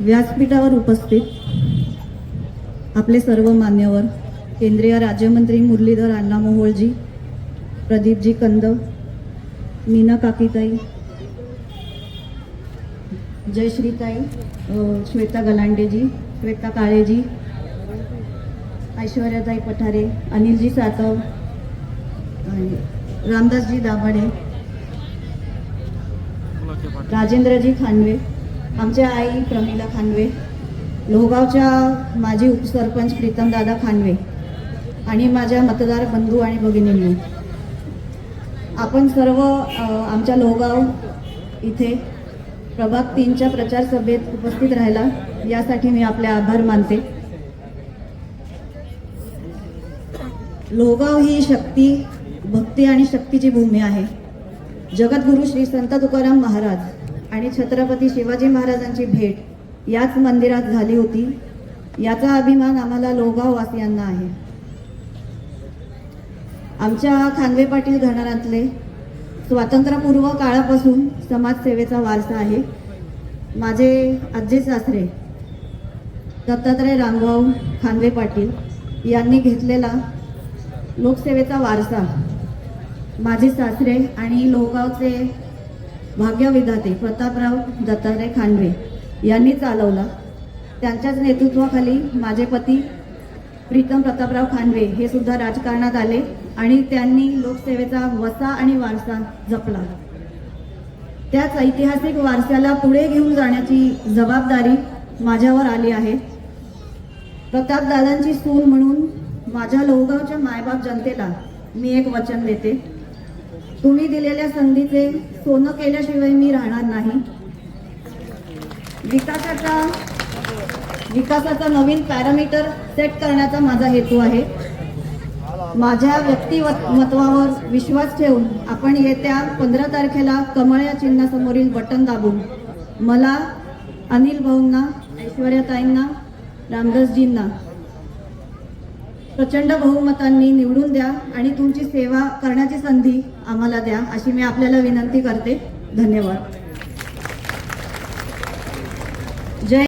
व्यासपीठावर उपस्थित आपले सर्व मान्यवर केंद्रीय राज्यमंत्री मुरलीधर अण्णा मोहोळजी प्रदीपजी कंद मीना काकीताई जयश्रीताई श्वेता गलांडेजी श्वेता काळेजी ऐश्वर्याताई पठारे अनिलजी सातव आणि रामदासजी दाभाडे राजेंद्रजी खानवे आमच्या आई प्रमिला खानवे लोहगावच्या माजी उपसरपंच प्रीतमदादा खानवे आणि माझ्या मतदार बंधू आणि भगिनींनी आपण सर्व आमच्या लोहगाव इथे प्रभाग तीनच्या प्रचार सभेत उपस्थित राहिला यासाठी मी आपले आभार मानते. लोहगाव ही शक्ती भक्ती आणि शक्तीची भूमी आहे. जगद्गुरु श्री संत तुकाराम महाराज आणि छत्रपती शिवाजी महाराजांची भेट याच मंदिरात झाली होती. याचा अभिमान आम्हाला लोहगाव वासियांना आहे. आमच्या खानवे पाटील घराण्यातले स्वातंत्र्यपूर्व काळापासून समाजसेवेचा वारसा आहे. माझे आजी सासरे दत्तात्रय रामभाऊ खानवे पाटील यांनी घेतलेला लोकसेवेचा वारसा. माझे सासरे आणि लोहगावचे भाग्यविधाते प्रतापराव दत्तात्रय खानवे यांनी चालवला. त्यांच्याच नेतृत्वाखाली माझे पती प्रीतम प्रतापराव खांडवे हे सुद्धा राजकारणात आले आणि त्यांनी लोकसेवेचा वसा आणि वारसा जपला. त्याच ऐतिहासिक वारशाला पुढे घेऊन जाण्याची जबाबदारी माझ्यावर आली आहे. प्रतापदादांची सून म्हणून माझ्या लोहगावच्या मायबाप जनतेला मी एक वचन देते. तुम्ही दिलेल्या संधीचे सोनं केल्याशिवाय मी राहणार नाही. विकासाचा विकासाचा नवीन पॅरामीटर सेट करण्याचा माझा हेतू आहे. माझ्या व्यक्तिमत्वावर विश्वास ठेवून आपण येत्या पंधरा तारखेला कमळ या चिन्हासमोरील बटन दाबून मला अनिल भाऊंना ऐश्वर्याताईंना रामदासजींना प्रचंड बहुमतांनी निवडून द्या आणि तुमची सेवा करण्याची संधी आम्हाला द्या अशी मी आपल्याला विनंती करते. धन्यवाद.